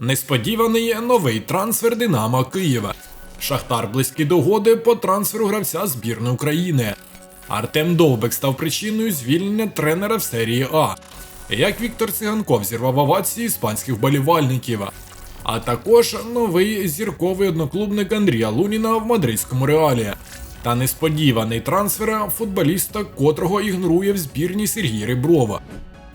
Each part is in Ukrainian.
Несподіваний новий трансфер Динамо Києва. Шахтар близький до угоди по трансферу гравця збірної України. Артем Довбек став причиною звільнення тренера в серії А. Як Віктор Циганков зірвав овації іспанських вболівальників. А також новий зірковий одноклубник Андрія Луніна в мадридському реалі. Та несподіваний трансфер футболіста, котрого ігнорує в збірні Сергій Реброва.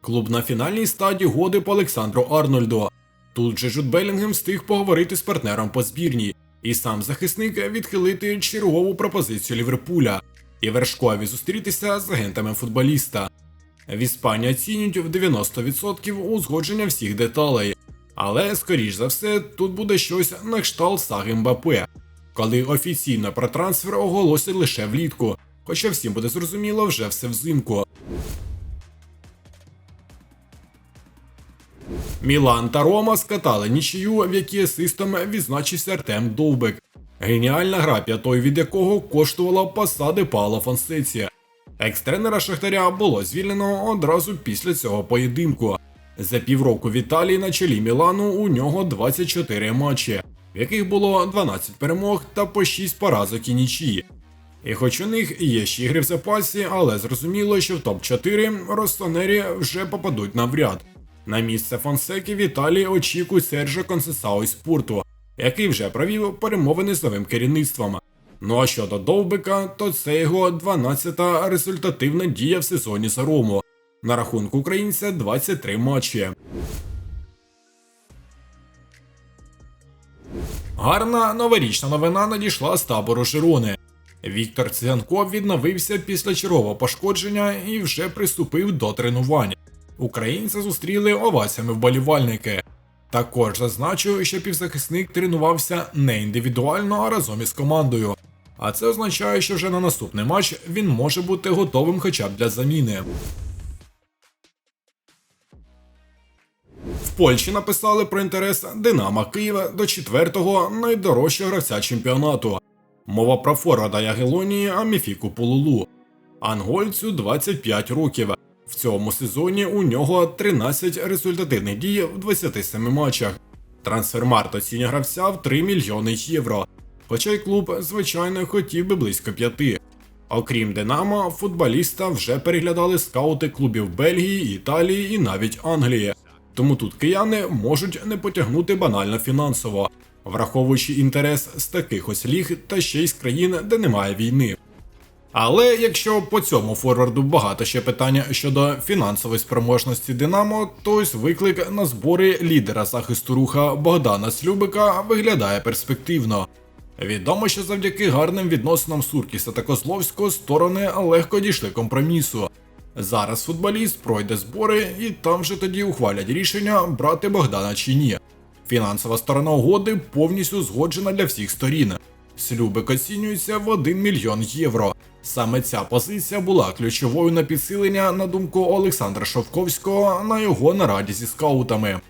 Клуб на фінальній стадії годи по Олександру Арнольду. Тут же Жуд Белінгем встиг поговорити з партнером по збірній, і сам захисник відхилити чергову пропозицію Ліверпуля і вершкові зустрітися з агентами футболіста. В Іспанії оцінюють в 90% узгодження всіх деталей. Але, скоріш за все, тут буде щось на кшталт саги Мбапе, коли офіційно про трансфер оголосять лише влітку, хоча всім буде зрозуміло вже все взимку. Мілан та Рома скатали нічию, в якій асистом відзначився Артем Довбек. Геніальна гра, п'ятою від якого коштувала посади Паула Фонсеці. Екс-тренера Шахтаря було звільнено одразу після цього поєдинку. За півроку в Італії на чолі Мілану у нього 24 матчі, в яких було 12 перемог та по 6 поразок і нічиї. І хоч у них є ще ігри в запасі, але зрозуміло, що в топ-4 ростонері вже попадуть навряд. На місце Фонсеки в Італії очікує Сержа Консесао із Спорту, який вже провів перемовини з новим керівництвом. Ну а щодо Довбика, то це його 12-та результативна дія в сезоні за Рому. На рахунку українця 23 матчі. Гарна новорічна новина надійшла з табору Жирони. Віктор Циганков відновився після чергового пошкодження і вже приступив до тренувань. Українця зустріли оваціями вболівальники. Також зазначу, що півзахисник тренувався не індивідуально, а разом із командою. А це означає, що вже на наступний матч він може бути готовим хоча б для заміни. В Польщі написали про інтерес Динамо Києва до четвертого найдорожчого гравця чемпіонату. Мова про форварда Ягелонії Аміфіку Полулу. Ангольцю 25 років. В цьому сезоні у нього 13 результативних дій в 27 матчах. Трансфермарт оцінює гравця в 3 мільйони євро. Хоча й клуб, звичайно, хотів би близько п'яти. Окрім Динамо, футболіста вже переглядали скаути клубів Бельгії, Італії і навіть Англії. Тому тут кияни можуть не потягнути банально фінансово, враховуючи інтерес з таких ось ліг та ще й з країн, де немає війни. Але якщо по цьому форварду багато ще питання щодо фінансової спроможності Динамо, то ось виклик на збори лідера захисту руха Богдана Слюбика виглядає перспективно. Відомо, що завдяки гарним відносинам Суркіса та Козловського сторони легко дійшли компромісу. Зараз футболіст пройде збори і там же тоді ухвалять рішення брати Богдана чи ні. Фінансова сторона угоди повністю згоджена для всіх сторін. Слюбик оцінюється в 1 мільйон євро. Саме ця позиція була ключовою на підсилення, на думку Олександра Шовковського, на його нараді зі скаутами.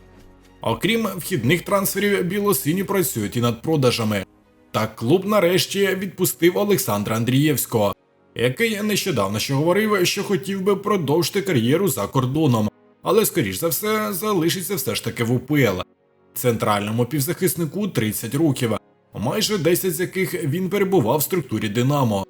Окрім вхідних трансферів, білосині працюють і над продажами. Так клуб нарешті відпустив Олександра Андрієвського, який нещодавно ще говорив, що хотів би продовжити кар'єру за кордоном, але скоріш за все залишиться все ж таки в УПЛ. Центральному півзахиснику 30 років, майже 10 з яких він перебував в структурі Динамо.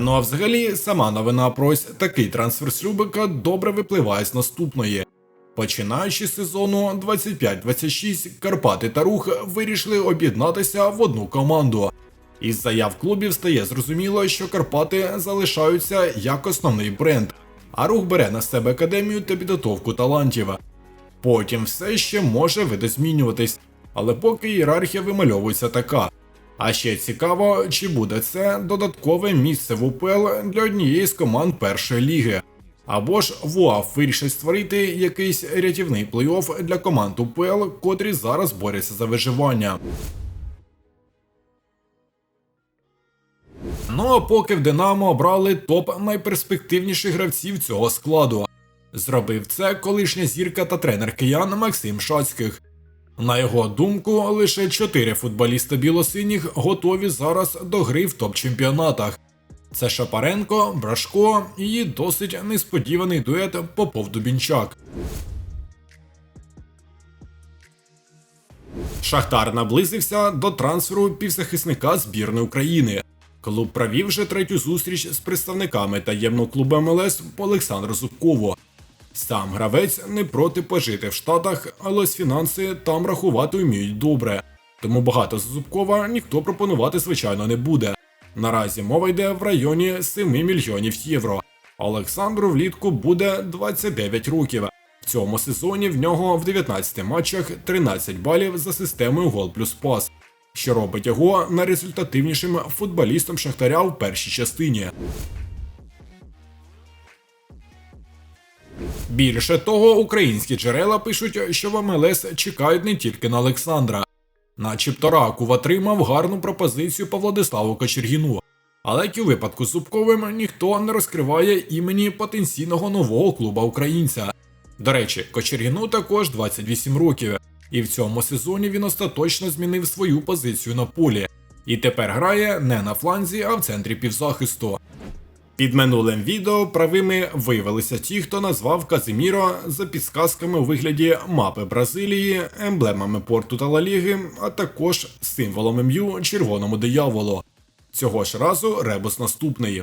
Ну а взагалі, сама новина про ось такий трансфер Слюбика добре випливає з наступної. Починаючи з сезону 25-26, Карпати та Рух вирішили об'єднатися в одну команду. Із заяв клубів стає зрозуміло, що Карпати залишаються як основний бренд, а рух бере на себе академію та підготовку талантів. Потім все ще може видозмінюватись, але поки ієрархія вимальовується така. А ще цікаво, чи буде це додаткове місце в УПЛ для однієї з команд першої ліги. Або ж ВУАФ вирішить створити якийсь рятівний плей-офф для команд УПЛ, котрі зараз борються за виживання. Ну а поки в Динамо обрали топ найперспективніших гравців цього складу. Зробив це колишня зірка та тренер киян Максим Шацьких. На його думку, лише чотири футболіста білосиніх готові зараз до гри в топ-чемпіонатах. Це Шапаренко, Брашко і досить несподіваний дует Попов-Дубінчак. Шахтар наблизився до трансферу півзахисника збірної України. Клуб провів вже третю зустріч з представниками таємного клубу МЛС Олександру Зубкову. Сам гравець не проти пожити в Штатах, але ось фінанси там рахувати вміють добре. Тому багато з Зубкова ніхто пропонувати, звичайно, не буде. Наразі мова йде в районі 7 мільйонів євро. Олександру влітку буде 29 років. В цьому сезоні в нього в 19 матчах 13 балів за системою гол плюс пас, що робить його найрезультативнішим футболістом Шахтаря в першій частині. Більше того, українські джерела пишуть, що в МЛС чекають не тільки на Олександра. Начебто Раков отримав гарну пропозицію по Владиславу Кочергіну. Але як і у випадку з Зубковим ніхто не розкриває імені потенційного нового клуба українця. До речі, Кочергіну також 28 років, і в цьому сезоні він остаточно змінив свою позицію на полі. І тепер грає не на фланзі, а в центрі півзахисту. Під минулим відео правими виявилися ті, хто назвав Казиміро за підсказками у вигляді мапи Бразилії, емблемами порту та Лаліги, а також символом МЮ червоному дияволу. Цього ж разу ребус наступний.